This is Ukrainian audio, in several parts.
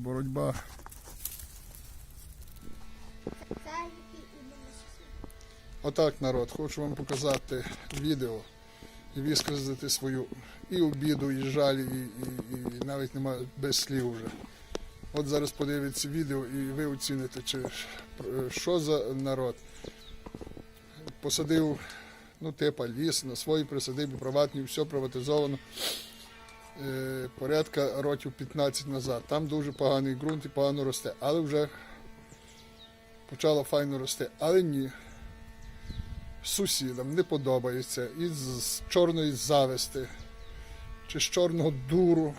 боротьба. Отак, народ, хочу вам показати відео і висказати свою і обіду, і жаль, і, і, і навіть немає без слів вже. От зараз подивіться відео і ви оціните, чи е, що за народ. Посадив, ну, типа ліс на своїй присадибі, приватній, все приватизовано. Е, порядка років 15 назад. Там дуже поганий ґрунт і погано росте, але вже почало файно рости. Але ні, сусідам не подобається із чорної зависти чи з чорного дуру.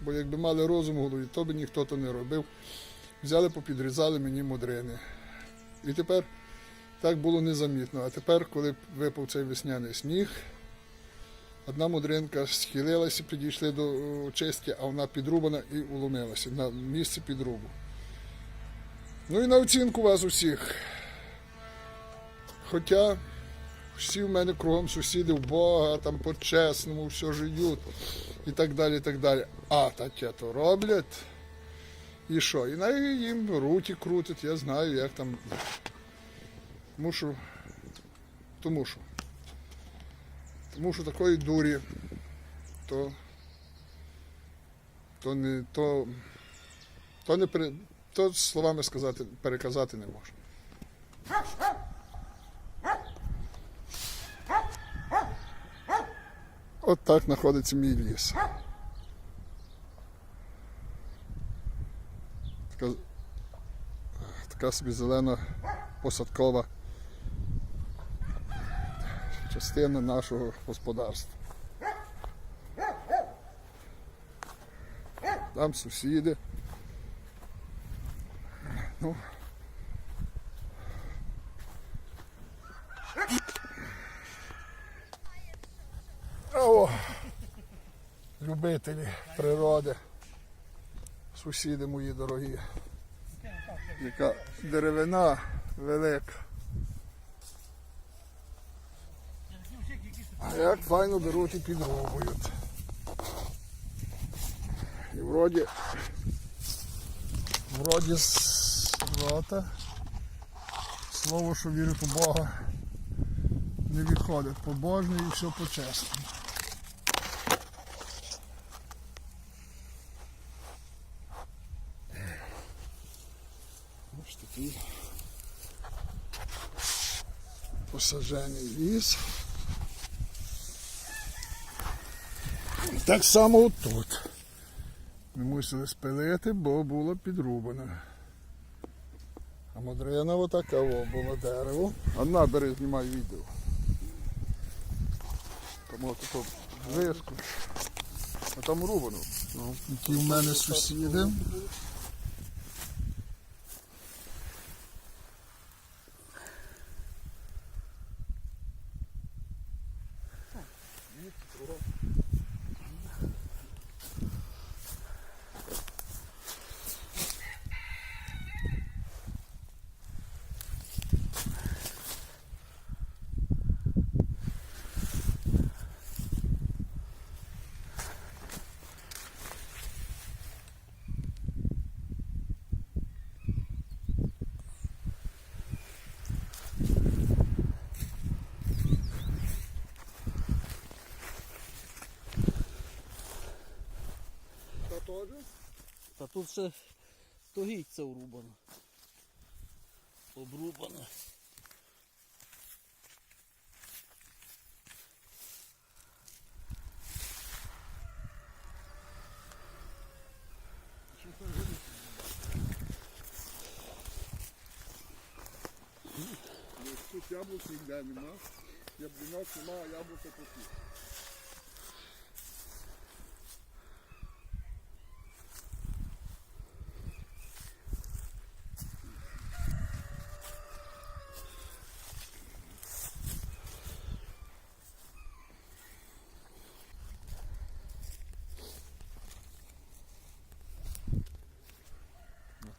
Бо якби мали розум голові, то би ніхто то не робив. Взяли, попідрізали мені мудрини. І тепер так було незамітно. А тепер, коли випав цей весняний сніг, одна мудринка схилилася, підійшли до о, чистки, а вона підрубана і уломилася на місце підрубу. Ну і на оцінку вас усіх. Хоча всі в мене кругом сусіди в Бога, там по-чесному все живуть і так далі. і так далі. А таке то роблять. І що? І навіть їм руті крутять, я знаю, як там. Мушу. Тому що. Тому що такої дурі, то. То не то. То не то словами сказати, переказати не можна. От так знаходиться мій ліс. Така, така собі зелена посадкова частина нашого господарства. Там сусіди. Ну, О, любителі природи, сусіди мої дорогі. Яка деревина велика. Як файно беруть і підробують. І вроді, вроді з слово, що вірить у Бога, не відходить. Побожний і все по-чесному. Ось такий посаджений ліс. Так само тут. Ми мусили спилити, бо було підрубано. А модрина отака було дерево. Одна бери, знімай відео. Тому тако виску. А там рубано. Ну, в мене сусіди. Та теж? Та тут ще тогіця врубано. Обрубано. Тут яблук ніде нема. Яблунок нема, а тут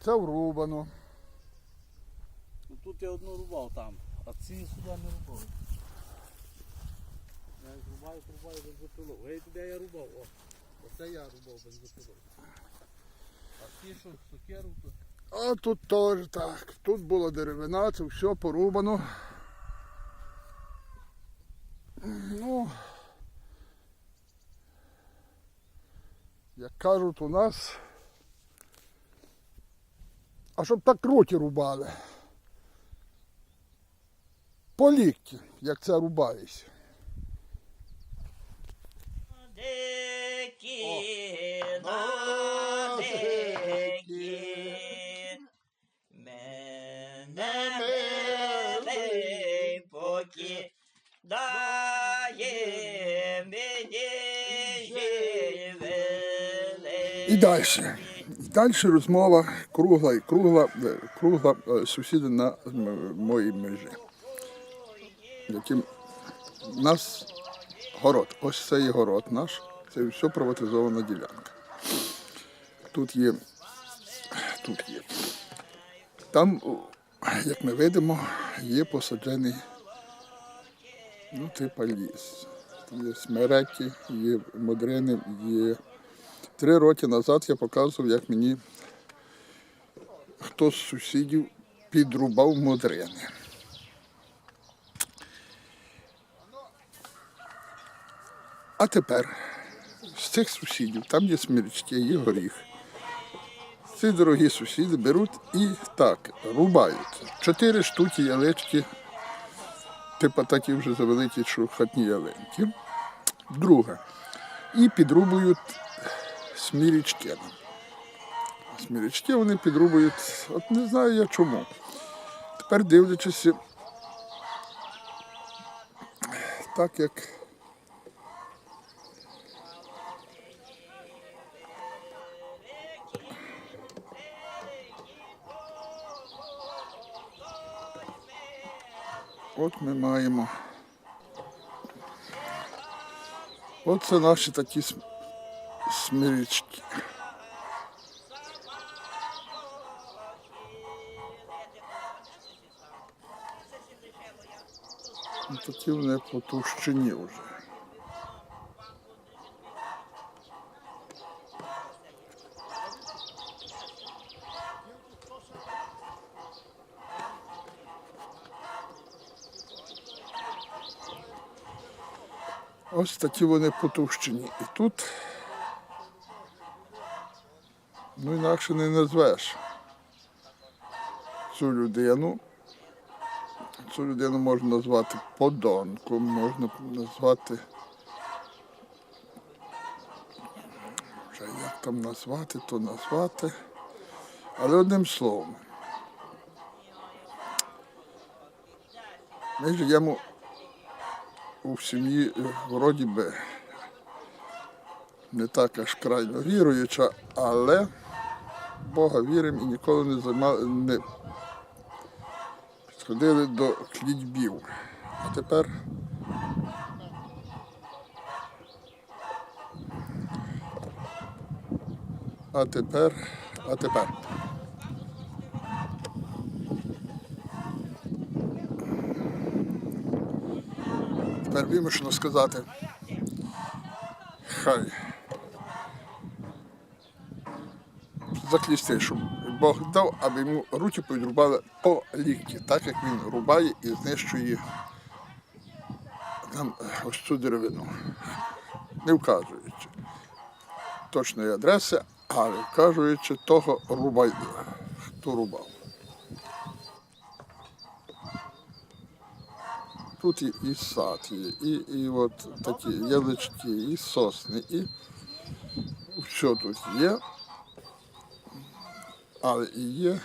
Це врубано. Ну тут я одну рубав там, а ці сюди не рубав. Я їх рубаю, рубаю бензопилу. Гей, де я рубав? О, оце я рубав бензопилу. А ті, що сокеру, то А тут теж так. Тут була деревина, це все порубано. Ну, як кажуть у нас, а щоб так руки рубали. По лікті, як це живелий. І далі. Далі розмова кругла і кругла, е, кругла е, сусіди на моїй межі. Яким нас город. Ось це є город наш. Це все приватизована ділянка. Тут є. Тут є. Там, як ми видимо, є посаджений ну, типа ліс. Є смереки, є модрини, є Три роки назад я показував, як мені хто з сусідів підрубав модрини. А тепер з цих сусідів, там є смірчки, є горіх. Ці дорогі сусіди беруть і так рубають. Чотири штуки ялички, типа такі вже завеликі, що хатні ялинки. Друге. І підрубують смірічки. Смірічки вони підрубують, от не знаю я чому. Тепер дивлячись, так як от ми маємо. От це наші такі смирічки. Ну, Такі вони потовщені вже. Ось такі вони потовщені. І тут ну інакше не назвеш цю людину. Цю людину можна назвати подонком, можна назвати. Вже як там назвати, то назвати. Але одним словом. Ми живемо у сім'ї е, вроді би не так аж крайно віруюча, але Бога віримо і ніколи не займали, не сходили до клітьбів. А тепер а тепер, а тепер. Тепер вимушено сказати. Хай. Заклісти, щоб Бог дав, аби йому руки підрубали по лікті, так як він рубає і знищує там е, ось цю деревину. Не вказуючи точної адреси, але вказуючи того рубай, хто рубав. Тут і сад є, і, і от такі ялички, і сосни, і все тут є. Але і є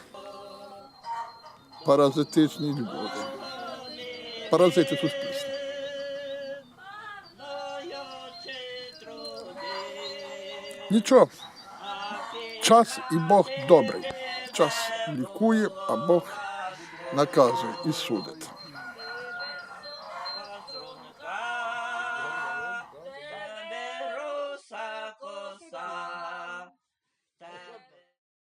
паразитичні люди. Паразити суспільства. Нічого. Час і Бог добрий. Час лікує, а Бог наказує і судить.